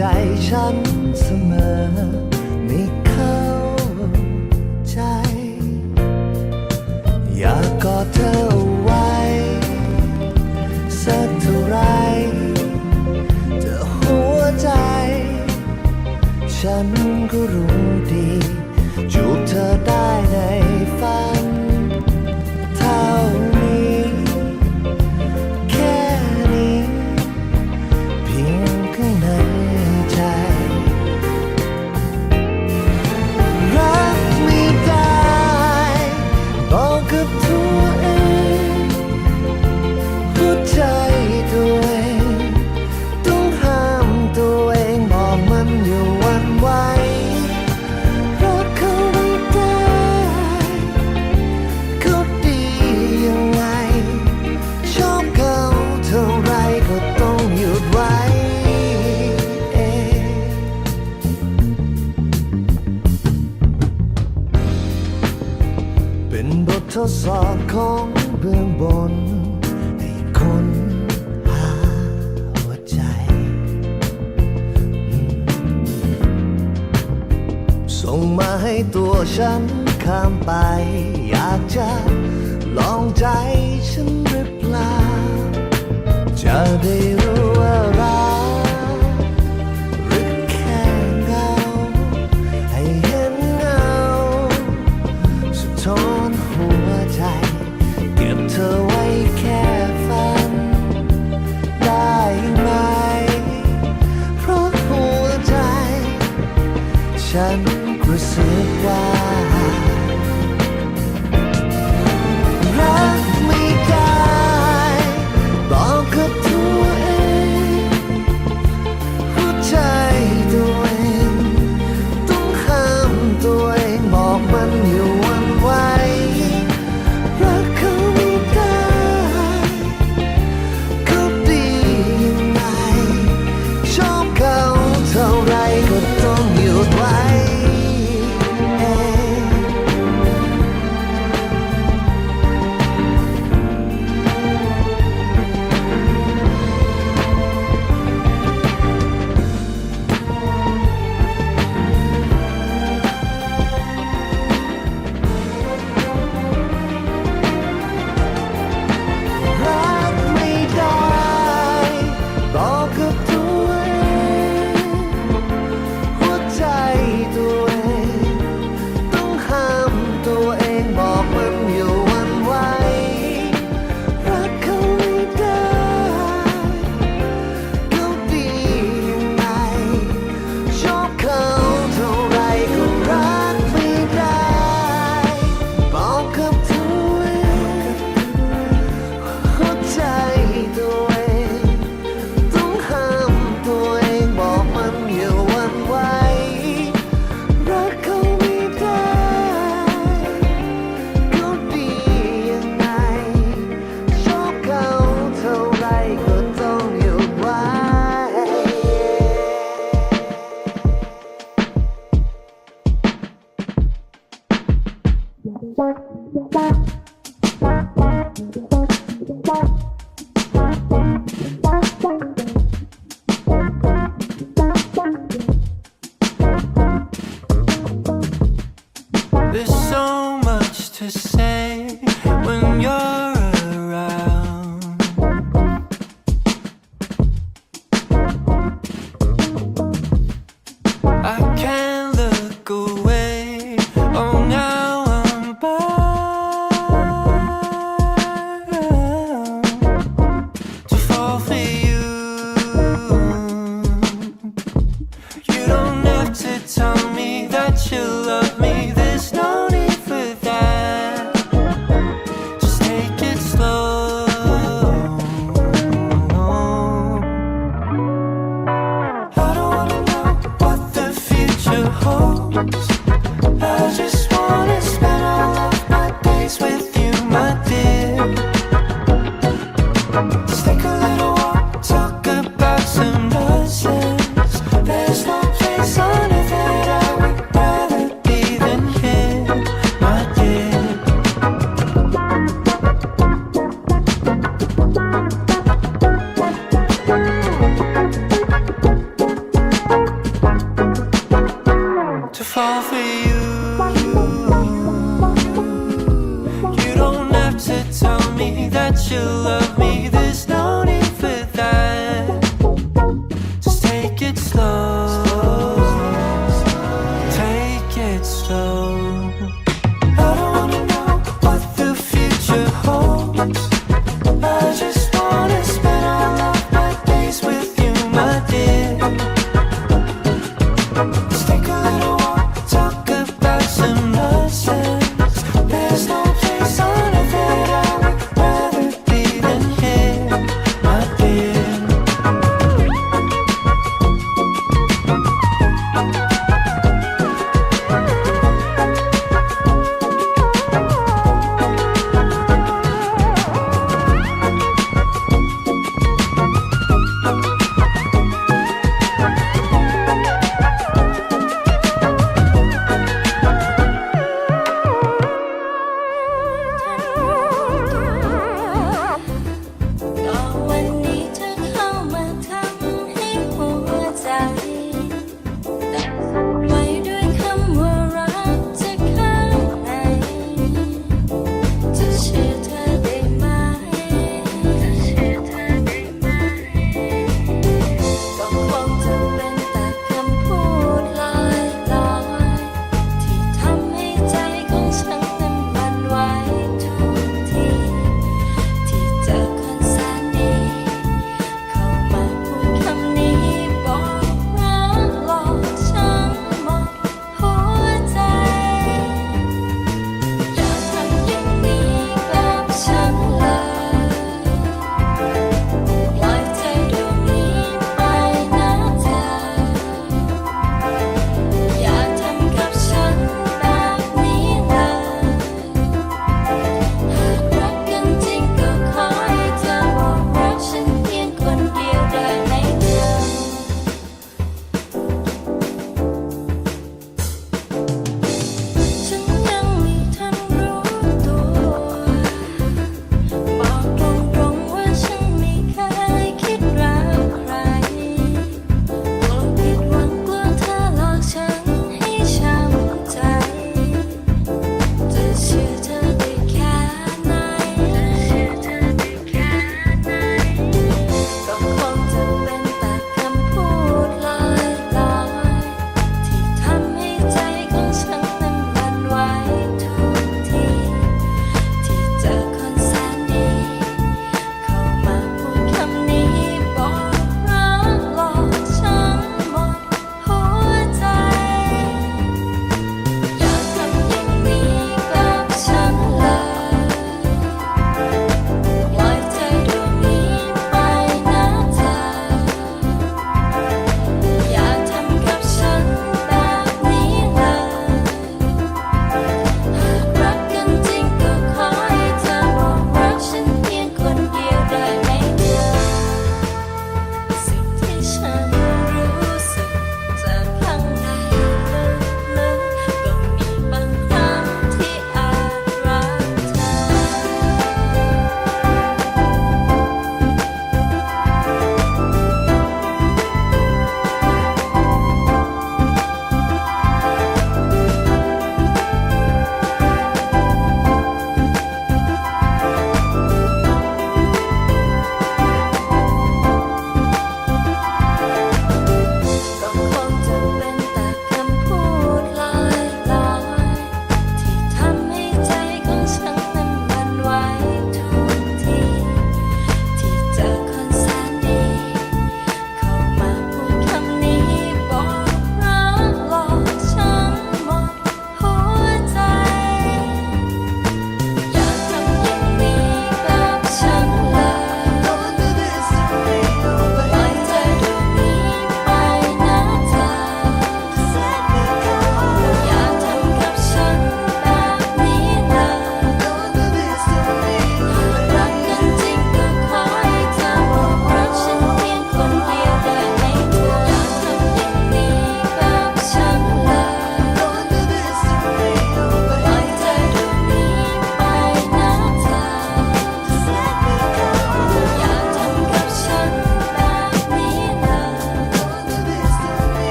ใจฉันเสมอไม่เข้าใจ อยากกอดเธอไว้สักเท่าไรจะหัวใจ ฉันก็รู้ดี จูบเธอได้ใน เป็นบททดสอบของเบื้องบน ให้คนหาหัวใจ ส่งมาให้ตัวฉันข้ามไป อยากจะลองใจฉันหรือเปล่า จะได้รู้ว่ารา Thank you.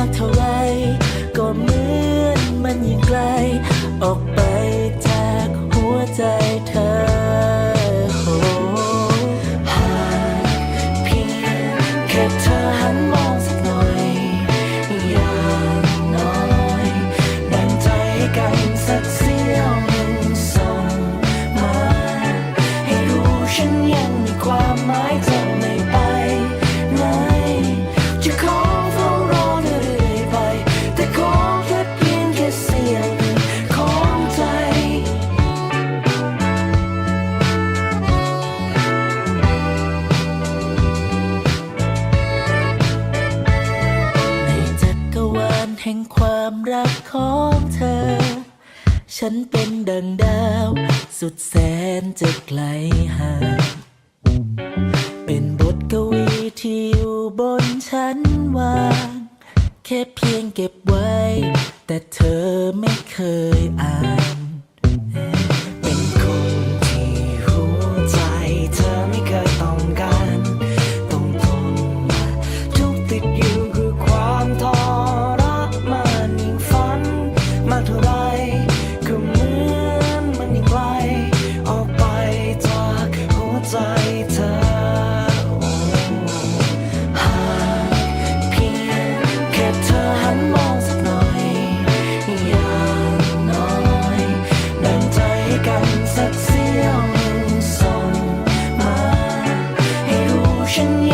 ร เป็นดังดาว สุดแสนจะไกลห่างเป็นบทกวีที่อยู่บนชั้นวาง แค่เพียงเก็บไว้ แต่เธอไม่เคยอ่าน 生于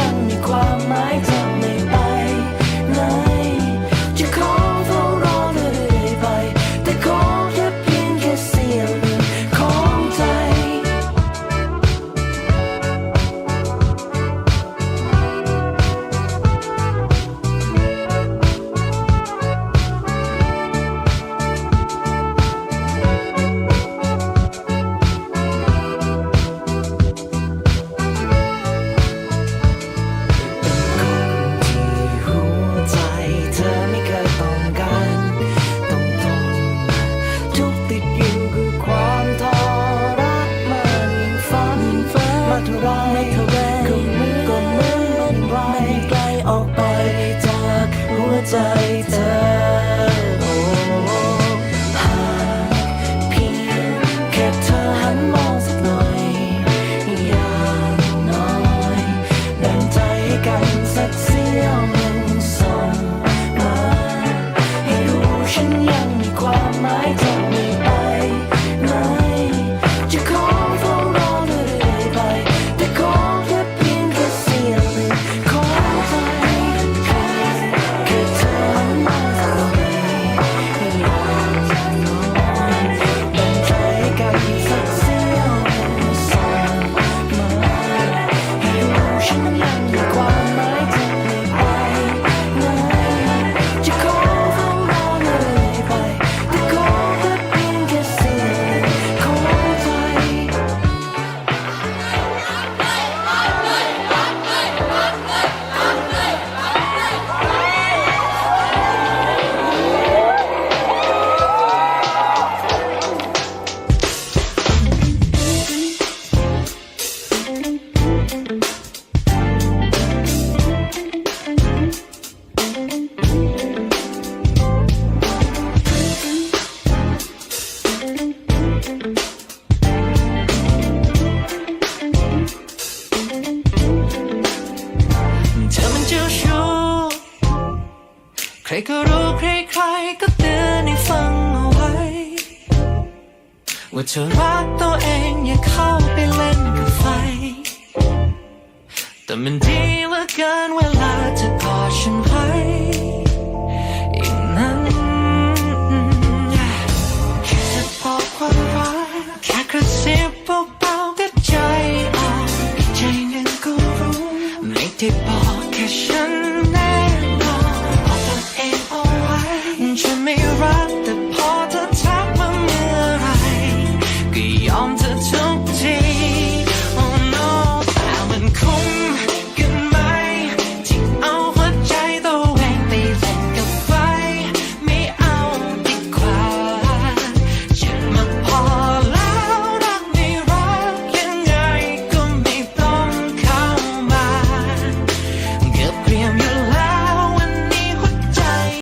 แต่มันดีเหลือเกินเวลาจะออฉันไว้อย่างนั้นแค่จะบอกความรักแค่กระซิบเบาๆก็ใจอ่อนใจหนึ่งก็รู้ไม่ได้บอก